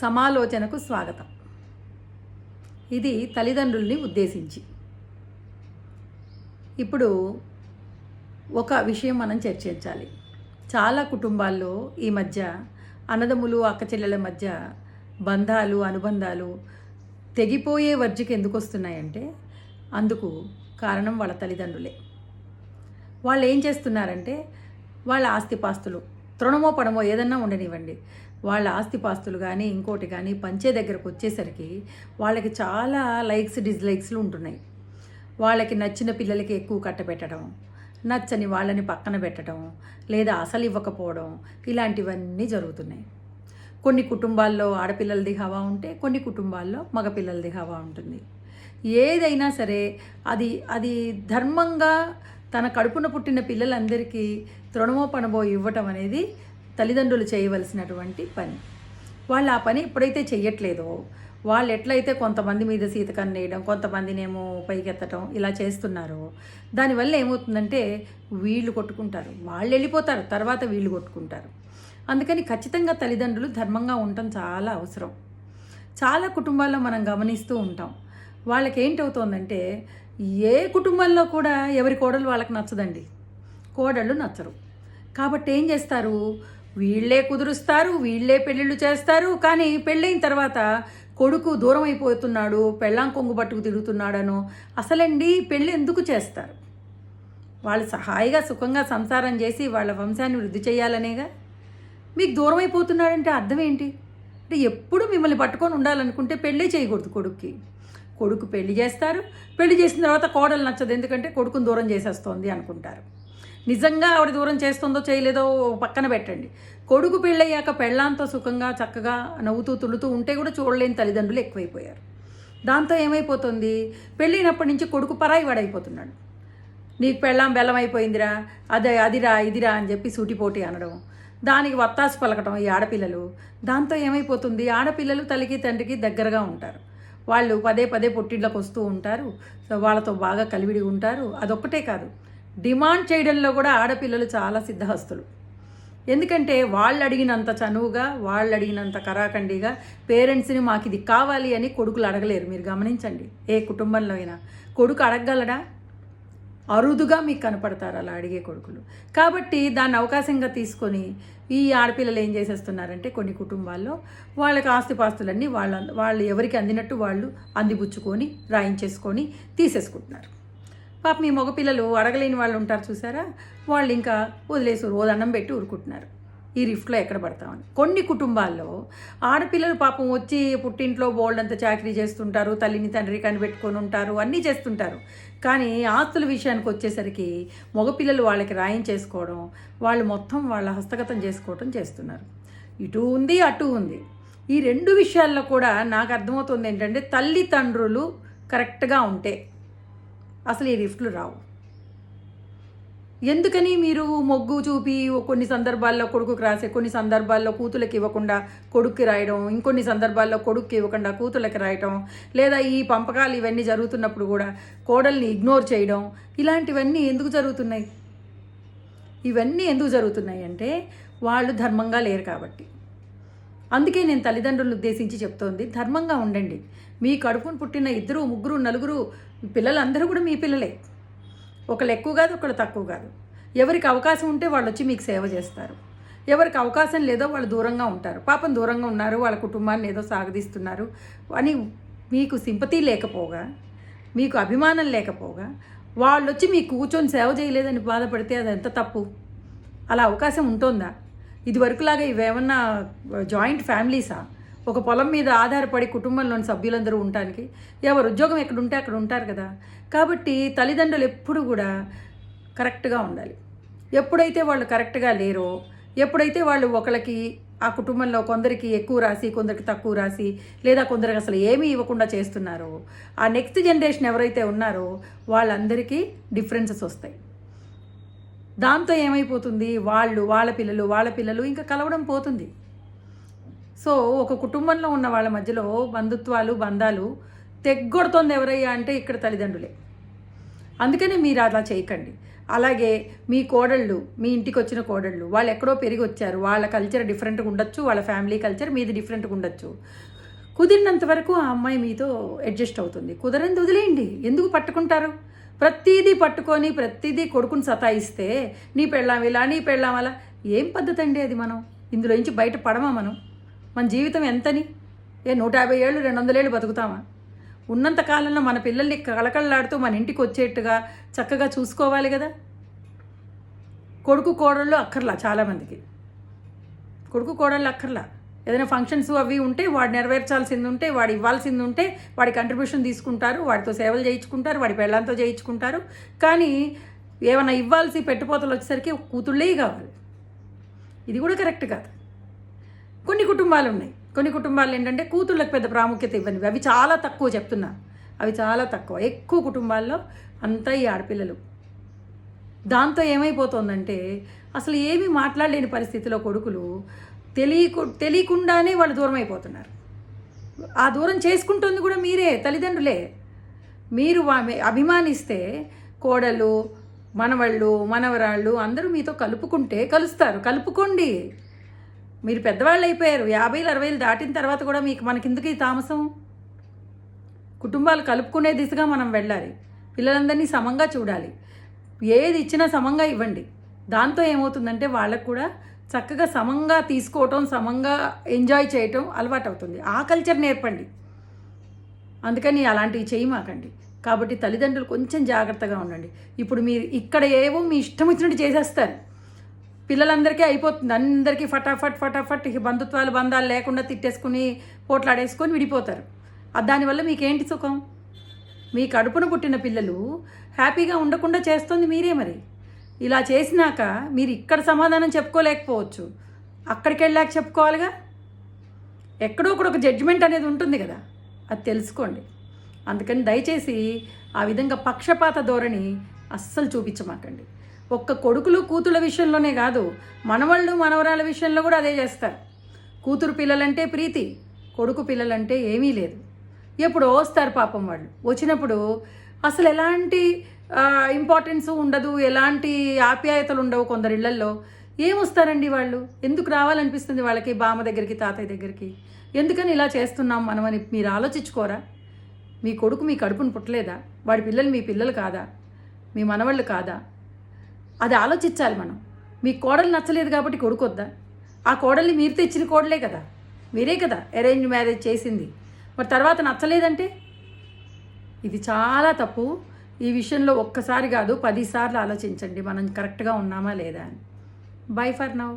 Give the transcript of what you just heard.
సమాలోచనకు స్వాగతం. ఇది తల్లిదండ్రుల్ని ఉద్దేశించి. ఇప్పుడు ఒక విషయం మనం చర్చించాలి. చాలా కుటుంబాల్లో ఈ మధ్య అన్నదమ్ములు అక్కచెల్లెల మధ్య బంధాలు అనుబంధాలు తెగిపోయే వర్జికి ఎందుకు వస్తున్నాయంటే అందుకు కారణం వాళ్ళ తల్లిదండ్రులే. వాళ్ళు ఏం చేస్తున్నారంటే వాళ్ళ ఆస్తిపాస్తులు తృణమో పడమో ఏదన్నా ఉండనివ్వండి. వాళ్ళ ఆస్తిపాస్తులు కానీ ఇంకోటి కానీ పంచే దగ్గరకు వచ్చేసరికి వాళ్ళకి చాలా లైక్స్ డిస్లైక్స్లు ఉంటున్నాయి. వాళ్ళకి నచ్చిన పిల్లలకి ఎక్కువ కట్టబెట్టడం నచ్చని వాళ్ళని పక్కన పెట్టడం లేదా అసలు ఇవ్వకపోవడం ఇలాంటివన్నీ జరుగుతున్నాయి. కొన్ని కుటుంబాల్లో ఆడపిల్లలది హవా ఉంటే కొన్ని కుటుంబాల్లో మగపిల్లలది హవా ఉంటుంది. ఏదైనా సరే అది అది ధర్మంగా తన కడుపున పుట్టిన పిల్లలందరికీ తృణమో ఇవ్వటం అనేది తల్లిదండ్రులు చేయవలసినటువంటి పని. వాళ్ళు ఆ పని ఎప్పుడైతే చెయ్యట్లేదో వాళ్ళు ఎట్లయితే కొంతమంది మీద సీతకన్ను వేయడం కొంతమందినేమో పైకెత్తడం ఇలా చేస్తున్నారో దానివల్ల ఏమవుతుందంటే వీళ్ళు కొట్టుకుంటారు. వాళ్ళు వెళ్ళిపోతారు తర్వాత వీళ్ళు కొట్టుకుంటారు. అందుకని ఖచ్చితంగా తల్లిదండ్రులు ధర్మంగా ఉండటం చాలా అవసరం. చాలా కుటుంబాల్లో మనం గమనిస్తూ ఉంటాం. వాళ్ళకి ఏంటవుతోందంటే ఏ కుటుంబంలో కూడా ఎవరి కోడలు వాళ్ళకి నచ్చదండి. కోడళ్ళు నచ్చరు. కాబట్టి ఏం చేస్తారు? వీళ్ళే కుదురుస్తారు వీళ్ళే పెళ్ళిళ్ళు చేస్తారు కానీ పెళ్ళైన తర్వాత కొడుకు దూరం అయిపోతున్నాడు పెళ్ళాం కొంగు పట్టుకు తిరుగుతున్నాడనో అసలండి పెళ్ళి ఎందుకు చేస్తారు? వాళ్ళు సహాయిగా సుఖంగా సంసారం చేసి వాళ్ళ వంశాన్ని వృద్ధి చేయాలనేగా? మీకు దూరం అయిపోతున్నాడంటే అర్థం ఏంటి? అంటే ఎప్పుడు మిమ్మల్ని పట్టుకొని ఉండాలనుకుంటే పెళ్ళే చేయకూడదు కొడుక్కి. కొడుకు పెళ్ళి చేస్తారు. పెళ్ళి చేసిన తర్వాత కోడలు నచ్చదు. ఎందుకంటే కొడుకుని దూరం చేసేస్తోంది అనుకుంటారు. నిజంగా ఆవిడ దూరం చేస్తుందో చేయలేదో పక్కన పెట్టండి. కొడుకు పెళ్ళయ్యాక పెళ్ళాంతో సుఖంగా చక్కగా నవ్వుతూ తులుతూ ఉంటే కూడా చూడలేని తల్లిదండ్రులు ఎక్కువైపోయారు. దాంతో ఏమైపోతుంది? పెళ్ళైనప్పటి నుంచి కొడుకు పరాయి వాడైపోతున్నాడు నీకు పెళ్ళాం బెల్లం అయిపోయిందిరా. అదే అదిరా ఇదిరా అని చెప్పి సూటిపోటీ అనడం. దానికి వత్తాసు పలకటం ఈ ఆడపిల్లలు. దాంతో ఏమైపోతుంది? ఆడపిల్లలు తల్లికి తండ్రికి దగ్గరగా ఉంటారు. వాళ్ళు పదే పదే పొట్టిళ్ళకు వస్తూ ఉంటారు. సో వాళ్ళతో బాగా కలివిడి ఉంటారు. అదొక్కటే కాదు. డిమాండ్ చేయడంలో కూడా ఆడపిల్లలు చాలా సిద్ధహస్తులు. ఎందుకంటే వాళ్ళు అడిగినంత చనువుగా వాళ్ళు అడిగినంత కరాఖండిగా పేరెంట్స్ని మాకు ఇది కావాలి అని కొడుకులు అడగలేరు. మీరు గమనించండి. ఏ కుటుంబంలో అయినా. కొడుకు అడగగలడా? అరుదుగా మీకు కనపడతారు అలా అడిగే కొడుకులు. కాబట్టి దాన్ని అవకాశంగా తీసుకొని ఈ ఆడపిల్లలు ఏం చేసేస్తున్నారంటే కొన్ని కుటుంబాల్లో వాళ్ళకి ఆస్తిపాస్తులన్నీ వాళ్ళ వాళ్ళు ఎవరికి అందినట్టు వాళ్ళు అందిపుచ్చుకొని రాయించేసుకొని తీసేసుకుంటున్నారు. పాప మీ మగపిల్లలు అడగలేని వాళ్ళు ఉంటారు చూసారా? వాళ్ళు ఇంకా వదిలేసి అన్నం పెట్టి ఊరుకుంటున్నారు. ఈ రిఫ్ట్లో ఎక్కడ పడతామని. కొన్ని కుటుంబాల్లో ఆడపిల్లలు పాపం వచ్చి పుట్టింట్లో బోల్డంత చాకరీ చేస్తుంటారు తల్లిని తండ్రి కనిపెట్టుకొని ఉంటారు అన్నీ చేస్తుంటారు. కానీ ఆస్తుల విషయానికి వచ్చేసరికి మగపిల్లలు వాళ్ళకి రాయించేసుకోవడం వాళ్ళు మొత్తం వాళ్ళ హస్తగతం చేసుకోవడం చేస్తున్నారు. ఇటు ఉంది అటు ఉంది. ఈ రెండు విషయాల్లో కూడా నాకు అర్థమవుతుంది ఏంటంటే తల్లిదండ్రులు కరెక్ట్గా ఉంటే అసలు ఈ రిఫ్ట్లు రావు. ఎందుకని మీరు మొగ్గు చూపి కొన్ని సందర్భాల్లో కొడుకుకి రాసే కొన్ని సందర్భాల్లో కూతులకి ఇవ్వకుండా కొడుక్కి రాయడం ఇంకొన్ని సందర్భాల్లో కొడుక్కి ఇవ్వకుండా కూతులకి రాయడం లేదా ఈ పంపకాలు ఇవన్నీ జరుగుతున్నప్పుడు కూడా కోడల్ని ఇగ్నోర్ చేయడం ఇలాంటివన్నీ ఎందుకు జరుగుతున్నాయి? ఇవన్నీ ఎందుకు జరుగుతున్నాయి అంటే వాళ్ళు ధర్మంగా లేరు కాబట్టి. అందుకే నేను తల్లిదండ్రులను ఉద్దేశించి చెప్తోంది ధర్మంగా ఉండండి. మీ కడుపును పుట్టిన ఇద్దరు ముగ్గురు నలుగురు పిల్లలందరూ కూడా మీ పిల్లలే. ఒకళ్ళు ఎక్కువ కాదు ఒకళ్ళు తక్కువ కాదు. ఎవరికి అవకాశం ఉంటే వాళ్ళు వచ్చి మీకు సేవ చేస్తారు. ఎవరికి అవకాశం లేదో వాళ్ళు దూరంగా ఉంటారు. పాపం దూరంగా ఉన్నారు వాళ్ళ కుటుంబాన్ని ఏదో సాగదీస్తున్నారు అని మీకు సింపతి లేకపోగా మీకు అభిమానం లేకపోగా వాళ్ళు వచ్చి మీకు కూర్చొని సేవ చేయలేదని బాధపడితే అది ఎంత తప్పు? అలా అవకాశం ఉంటుందా? ఇదివరకులాగా ఇవేమన్నా జాయింట్ ఫ్యామిలీసా? ఒక పొలం మీద ఆధారపడి కుటుంబంలోని సభ్యులందరూ ఉండటానికి ఎవరు ఉద్యోగం ఎక్కడ ఉంటే అక్కడ ఉంటారు కదా. కాబట్టి తల్లిదండ్రులు ఎప్పుడు కూడా కరెక్ట్గా ఉండాలి. ఎప్పుడైతే వాళ్ళు కరెక్ట్గా లేరో ఎప్పుడైతే వాళ్ళు ఒకళ్ళకి ఆ కుటుంబంలో కొందరికి ఎక్కువ రాసి కొందరికి తక్కువ రాసి లేదా కొందరికి అసలు ఏమీ ఇవ్వకుండా చేస్తున్నారో ఆ నెక్స్ట్ జనరేషన్ ఎవరైతే ఉన్నారో వాళ్ళందరికీ డిఫరెన్సెస్ వస్తాయి. దాంతో ఏమైపోతుంది? వాళ్ళు వాళ్ళ పిల్లలు వాళ్ళ పిల్లలు ఇంకా కలవడం పోతుంది. సో ఒక కుటుంబంలో ఉన్న వాళ్ళ మధ్యలో బంధుత్వాలు బంధాలు తెగ్గొడుతోంది ఎవరయ్యా అంటే ఇక్కడ తల్లిదండ్రులే. అందుకని మీరు అలా చేయకండి. అలాగే మీ కోడళ్ళు మీ ఇంటికి వచ్చిన కోడళ్ళు వాళ్ళు ఎక్కడో పెరిగి వచ్చారు వాళ్ళ కల్చర్ డిఫరెంట్గా ఉండొచ్చు వాళ్ళ ఫ్యామిలీ కల్చర్ మీది డిఫరెంట్గా ఉండొచ్చు. కుదిరినంత వరకు ఆ అమ్మాయి మీతో అడ్జస్ట్ అవుతుంది. కుదరంది వదిలేయండి. ఎందుకు పట్టుకుంటారు? ప్రతిదీ పట్టుకొని ప్రతిదీ కొడుకుని సతాయిస్తే నీ పెళ్ళాం ఇలా నీ పెళ్ళాం అలా. ఏం పద్ధతి అండి అది మనం? ఇందులో నుంచి బయట పడమా మనం? మన జీవితం ఎంతని? ఏ నూట యాభై ఏళ్ళు రెండు వందలేళ్ళు బతుకుతామా? ఉన్నంత కాలంలో మన పిల్లల్ని కళకళలాడుతూ మన ఇంటికి వచ్చేట్టుగా చక్కగా చూసుకోవాలి కదా? కొడుకు కోడళ్ళు అక్కర్లా చాలామందికి. కొడుకు కోడళ్ళు అక్కర్లా. ఏదైనా ఫంక్షన్స్ అవి ఉంటే వాడు నెరవేర్చాల్సింది ఉంటే వాడు ఇవ్వాల్సింది ఉంటే వాడి కంట్రిబ్యూషన్ తీసుకుంటారు వాడితో సేవలు చేయించుకుంటారు వాడి పెళ్ళంతో చేయించుకుంటారు. కానీ ఏమైనా ఇవ్వాల్సి పెట్టుపోతలు వచ్చేసరికి కూతుళ్ళే కావాలి. ఇది కూడా కరెక్ట్ కాదు. కుటుంబాలు ఉన్నాయి కొన్ని కుటుంబాలు ఏంటంటే కూతుళ్ళకి పెద్ద ప్రాముఖ్యత ఇవ్వనివి. అవి చాలా తక్కువ చెప్తున్నా. అవి చాలా తక్కువ. ఎక్కువ కుటుంబాల్లో అంతా ఈ ఆడపిల్లలు. దాంతో ఏమైపోతుందంటే అసలు ఏమీ మాట్లాడలేని పరిస్థితిలో కొడుకులు తెలియకు తెలియకుండానే వాళ్ళు దూరం అయిపోతున్నారు ఆ దూరం చేసుకుంటుంది కూడా మీరే తల్లిదండ్రులే. మీరు వా- అభిమానిస్తే కోడలు మనవళ్ళు మనవరాళ్ళు అందరూ మీతో కలుపుకుంటే కలుస్తారు. కలుపుకోండి. మీరు పెద్దవాళ్ళు అయిపోయారు. యాభైలు అరవైలు దాటిన తర్వాత కూడా మీకు మనకిందుకు ఈ తామసం? కుటుంబాలు కలుపుకునే దిశగా మనం వెళ్ళాలి. పిల్లలందరినీ సమంగా చూడాలి. ఏది ఇచ్చినా సమంగా ఇవ్వండి. దాంతో ఏమవుతుందంటే వాళ్ళకు కూడా చక్కగా సమంగా తీసుకోవటం సమంగా ఎంజాయ్ చేయటం అలవాటు అవుతుంది ఆ కల్చర్ నేర్పండి. అందుకని అలాంటివి చేయమాకండి. కాబట్టి తల్లిదండ్రులు కొంచెం జాగ్రత్తగా ఉండండి. ఇప్పుడు మీరు ఇక్కడ ఏవో మీ ఇష్టం వచ్చినట్టు చేసేస్తారు. పిల్లలందరికీ అయిపోతుంది. అందరికీ ఫటాఫట్ ఫటాఫట్ బంధుత్వాలు బంధాలు లేకుండా తిట్టేసుకుని పోట్లాడేసుకొని విడిపోతారు. దానివల్ల మీకేంటి సుఖం? మీ కడుపున పుట్టిన పిల్లలు హ్యాపీగా ఉండకుండా చేస్తుంది మీరే మరి. ఇలా చేసినాక మీరు ఇక్కడ సమాధానం చెప్పుకోలేకపోవచ్చు. అక్కడికి వెళ్ళాక చెప్పుకోవాలిగా? ఎక్కడో ఒకడు ఒక జడ్జిమెంట్ అనేది ఉంటుంది కదా. అది తెలుసుకోండి. అందుకని దయచేసి ఆ విధంగా పక్షపాత ధోరణి అస్సలు చూపించమాకండి. ఒక్క కొడుకులు కూతుళ్ళ విషయంలోనే కాదు మనవాళ్ళు మనవరాల విషయంలో కూడా అదే చేస్తారు. కూతురు పిల్లలంటే ప్రీతి కొడుకు పిల్లలంటే ఏమీ లేదు. ఎప్పుడో వస్తారు పాపం వాళ్ళు. వచ్చినప్పుడు అసలు ఎలాంటి ఇంపార్టెన్స్ ఉండదు ఎలాంటి ఆప్యాయతలు ఉండవు కొందరి ఇళ్ళల్లో. ఏమొస్తారండి వాళ్ళు? ఎందుకు రావాలనిపిస్తుంది వాళ్ళకి బామ్మ దగ్గరికి తాతయ్య దగ్గరికి? ఎందుకని ఇలా చేస్తున్నాం మనమని మీరు ఆలోచించుకోరా? మీ కొడుకు మీ కడుపును పుట్టలేదా? వాడి పిల్లలు మీ పిల్లలు కాదా? మీ మనవాళ్ళు కాదా? అది ఆలోచించాలి మనం. మీ కోడలు నచ్చలేదు కాబట్టి కొడుకొద్దా? ఆ కోడల్ని మీరు తెచ్చిన కోడలే కదా? మీరే కదా అరేంజ్ మ్యారేజ్ చేసింది. మరి తర్వాత నచ్చలేదంటే? ఇది చాలా తప్పు. ఈ విషయంలో ఒక్కసారి కాదు పదిసార్లు ఆలోచించండి మనం కరెక్ట్గా ఉన్నామా లేదా అని. By for now